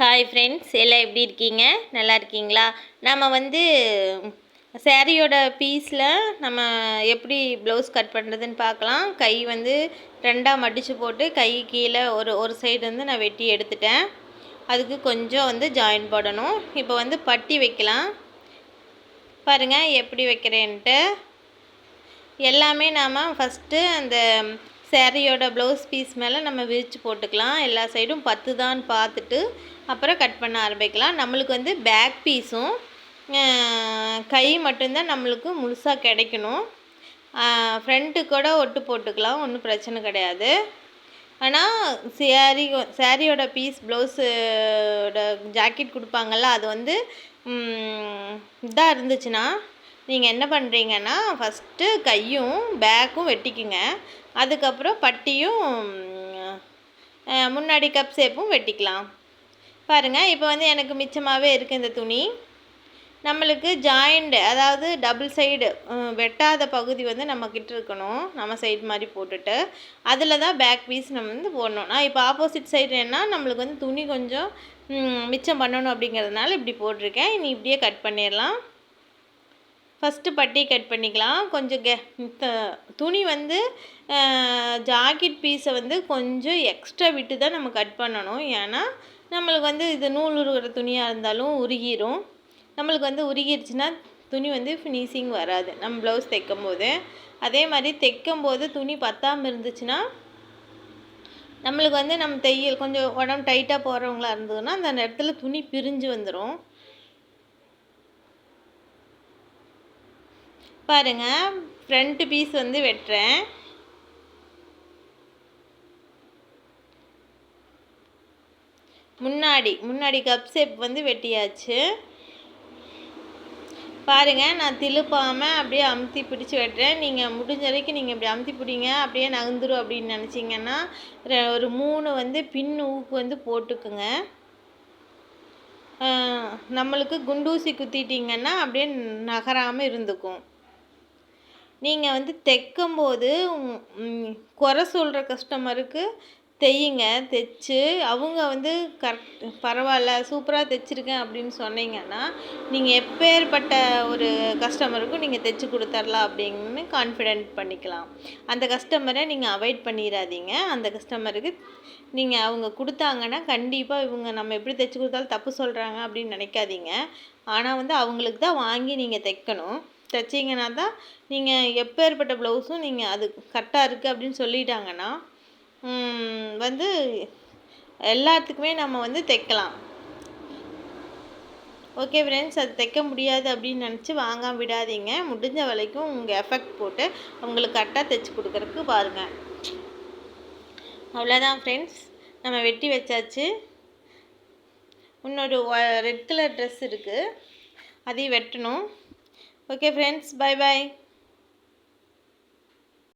Hi friends எல்லாம் எப்படி இருக்கீங்க? நல்லா இருக்கீங்களா? நம்ம வந்து சேரீயோட பீஸில் நம்ம எப்படி ப்ளவுஸ் கட் பண்ணுறதுன்னு பார்க்கலாம். கை வந்து ரெண்டாக மடித்து போட்டு கை கீழே ஒரு ஒரு சைடு வந்து நான் வெட்டி எடுத்துட்டேன். அதுக்கு கொஞ்சம் வந்து ஜாயின் போடணும் இப்போ வந்து பட்டி வைக்கலாம். பாருங்கள் எப்படி வைக்கிறேன்ட்டு. எல்லாமே நாம் ஃபஸ்ட்டு அந்த சேரீயோட ப்ளவுஸ் பீஸ் மேலே நம்ம விரித்து போட்டுக்கலாம். எல்லா சைடும் பத்து தான் பார்த்துட்டு அப்புறம் கட் பண்ண ஆரம்பிக்கலாம். நம்மளுக்கு வந்து பேக் பீஸும் கை மட்டும்தான் நம்மளுக்கு முழுசாக கிடைக்கணும். ஃப்ரண்ட்டு கூட ஒட்டு போட்டுக்கலாம். ஒன்றும் பிரச்சனை கிடையாது. ஆனால் சேரீ சேரீயோட பீஸ் ப்ளவுஸோட ஜாக்கெட் கொடுப்பாங்கள்ல அது வந்து இதாக இருந்துச்சுன்னா நீங்கள் என்ன பண்ணுறீங்கன்னா ஃபஸ்ட்டு கையும் பேக்கும் வெட்டிக்குங்க. அதுக்கப்புறம் பட்டியும் முன்னாடி கப் சேப்பும் வெட்டிக்கலாம். பாருங்கள் இப்போ வந்து எனக்கு மிச்சமாகவே இருக்குது இந்த துணி. நம்மளுக்கு ஜாயிண்டு அதாவது டபுள் சைடு வெட்டாத பகுதி வந்து நம்மக்கிட்ட இருக்கணும். நம்ம சைடு மாதிரி போட்டுட்டு அதில் தான் பேக் பீஸ் நம்ம வந்து போடணும். நான் இப்போ ஆப்போசிட் சைடு என்ன நம்மளுக்கு வந்து துணி கொஞ்சம் மிச்சம் பண்ணணும் அப்படிங்கிறதுனால இப்படி போட்டிருக்கேன். இனி இப்படியே கட் பண்ணிடலாம். ஃபஸ்ட்டு பட்டி கட் பண்ணிக்கலாம். கொஞ்சம் கெ துணி வந்து ஜாக்கெட் பீஸை வந்து கொஞ்சம் எக்ஸ்ட்ரா விட்டு தான் நம்ம கட் பண்ணணும். ஏன்னா நம்மளுக்கு வந்து இது நூல் உருகிற துணியாக இருந்தாலும் உருகிரும். நம்மளுக்கு வந்து உருகிருச்சுன்னா துணி வந்து ஃபினிஷிங் வராது. நம்ம ப்ளவுஸ் தைக்கும் போது அதே மாதிரி தைக்கும் போது துணி பத்தாமல் இருந்துச்சுன்னா நம்மளுக்கு வந்து நம்ம தையல் கொஞ்சம் உடம்பு டைட்டாக போகிறவங்களா இருந்ததுன்னா அந்த இடத்துல துணி பிரிஞ்சு வந்துடும் பாருங்கள் ஃப்ரண்ட்டு பீஸ் வந்து வெட்டுறேன். முன்னாடி முன்னாடி கப் ஷேப் வந்து வெட்டியாச்சு. பாருங்கள் நான் திழுப்பாமல் அப்படியே அமுத்தி பிடிச்சி வெட்டுறேன். நீங்கள் முடிஞ்ச வரைக்கும் நீங்கள் இப்படி அமுத்தி பிடிங்க அப்படியே நகர்ந்துரும் அப்படின்னு நினச்சிங்கன்னா ஒரு மூணு வந்து பின் ஊக்கு வந்து போட்டுக்குங்க. நம்மளுக்கு குண்டூசி குத்திட்டிங்கன்னா அப்படியே நகராமல் இருந்துக்கும். நீங்கள் வந்து தைக்கும்போது குறை சொல்கிற கஸ்டமருக்கு தையுங்க தைச்சி அவங்க வந்து கரெக்ட் பரவாயில்ல சூப்பராக தைச்சிருக்கேன் அப்படின்னு சொன்னீங்கன்னா நீங்கள் எப்பேற்பட்ட ஒரு கஸ்டமருக்கும் நீங்கள் தைச்சி கொடுத்துர்லாம் அப்படின்னு கான்ஃபிடென்ட் பண்ணிக்கலாம். அந்த கஸ்டமரை நீங்கள் அவாய்ட் பண்ணிடாதீங்க அந்த கஸ்டமருக்கு நீங்கள் அவங்க கொடுத்தாங்கன்னா கண்டிப்பாக இவங்க நம்ம எப்படி தைச்சி கொடுத்தாலும் தப்பு சொல்கிறாங்க அப்படின்னு நினைக்காதீங்க. ஆனால் வந்து அவங்களுக்கு தான் வாங்கி நீங்கள் தைக்கணும். தைச்சிங்கன்னா தான் நீங்கள் எப்பேற்பட்ட ப்ளவுஸும் நீங்கள் அது கரெக்டாக இருக்குது அப்படின்னு சொல்லிட்டாங்கன்னா வந்து எல்லாத்துக்குமே நம்ம வந்து தைக்கலாம். ஓகே ஃப்ரெண்ட்ஸ் அது தைக்க முடியாது அப்படின்னு நினச்சி வாங்காமல் விடாதீங்க. முடிஞ்ச வரைக்கும் உங்கள் எஃபெக்ட் போட்டு உங்களுக்கு கரெக்டாக தைச்சி கொடுக்குறதுக்கு பாருங்கள் அவ்வளோதான் ஃப்ரெண்ட்ஸ் நம்ம வெட்டி வச்சாச்சு. இன்னொரு ரெட் கலர் ட்ரெஸ் இருக்குது அதையும் வெட்டணும். ஓகே ஃப்ரெண்ட்ஸ் பாய் பாய்